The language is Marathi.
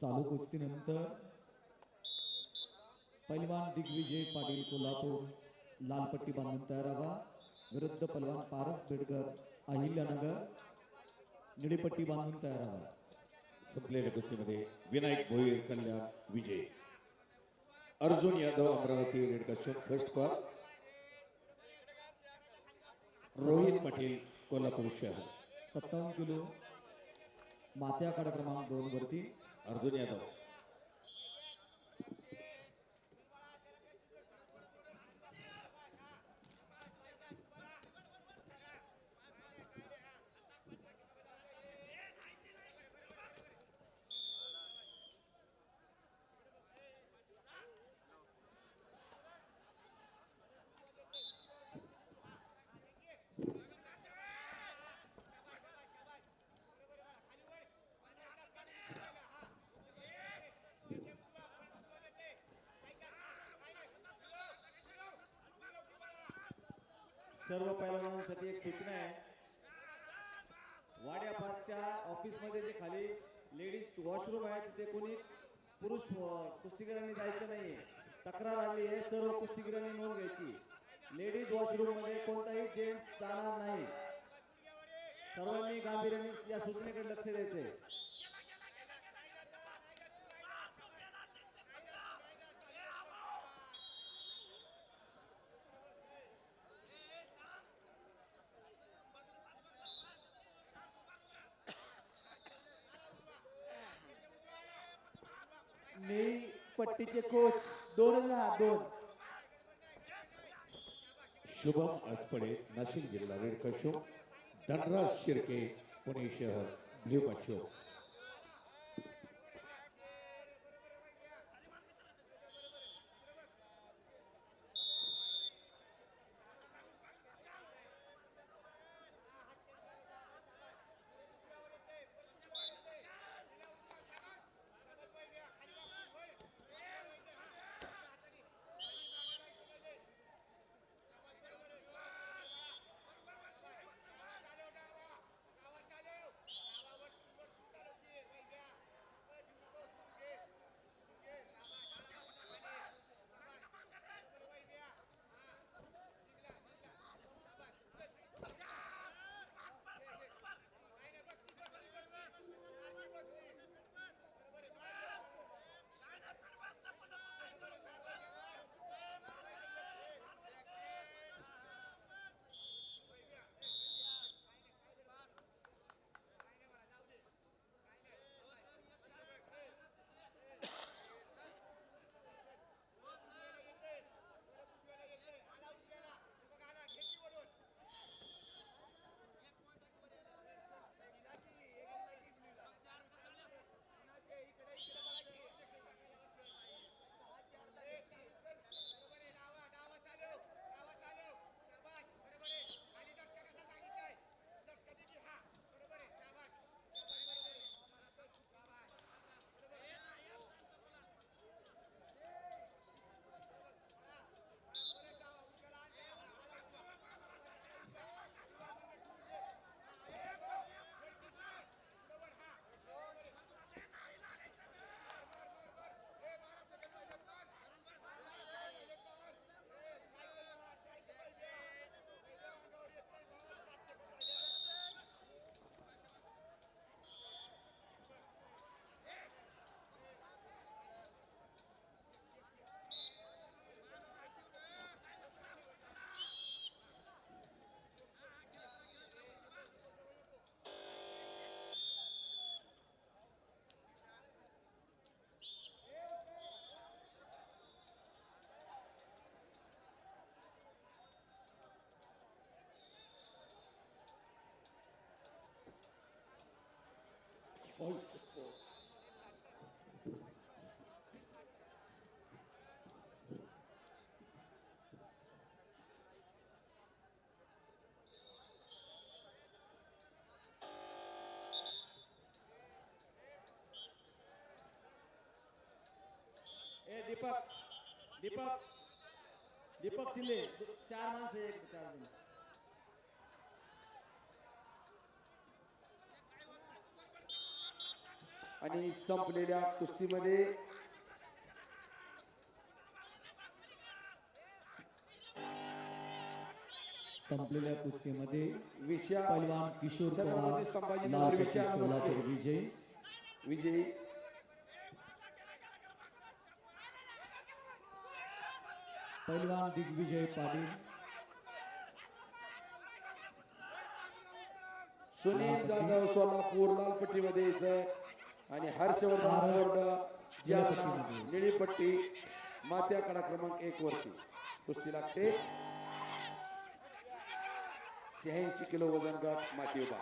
चालू कुस्तीनंतर पैलवान दिग्विजय पाटील कोल्हापूर लालपट्टी बांधून तयार व्हा विरुद्ध पैलवान पारस बेडकर अहिल्यानगर निळीपट्टी बांधून तयार व्हा संपलेल्या कुस्तीमध्ये विनायक भोईर कल्याण विजय. Arjun Yadav Amravati red Kashyap first call Rohit Patil Kolhapur शहर सत्तावन्न किलो मात्या आखाडा क्रमांक दोन वरती. अर्जुन यादव. सर्व पैलवानांसाठी एक सूचना आहे. वाड्या पार्कच्या ऑफिसमध्ये जे खाली लेडीज वॉशरूम आहे तिथे कोणी पुरुष कुस्तीगिरांनी जायचं नाही तक्रार आली आहे सर्व कुस्तीगिरांनी नोंद घ्यायची. लेडीज वॉशरूममध्ये कोणताही जेंट्स जाणार नाही. सर्वांनी गांभीर्याने या सूचनेकडे लक्ष द्यायचंय. नेई पट्टीचे कोच दोन हजार दोन. शुभम आजपडे नाशिक जिल्हा रेड कश्यप धनराज शिर्के पुणे शहर blue कश्यप ए दीपक दीपक दीपक शिंदे चार माणसं एक चार जण आणि संपलेल्या कुस्तीमध्ये संपलेल्या कुस्तीमध्ये विशाल पैलवान किशोर पवार संभाजीनगर लाल सोलापूर. विजय. विजयी. पैलवान दिग्विजय पाटील. सुनील जाधव सोलापूर लालपट्टीमध्ये यायचंय आणि हर्षवर्धन बोर्ड जालना निळीपट्टी मात्या कडा क्रमांक एक वरती. कुस्ती लागते. शहाऐंशी किलो वजन गट माती उभा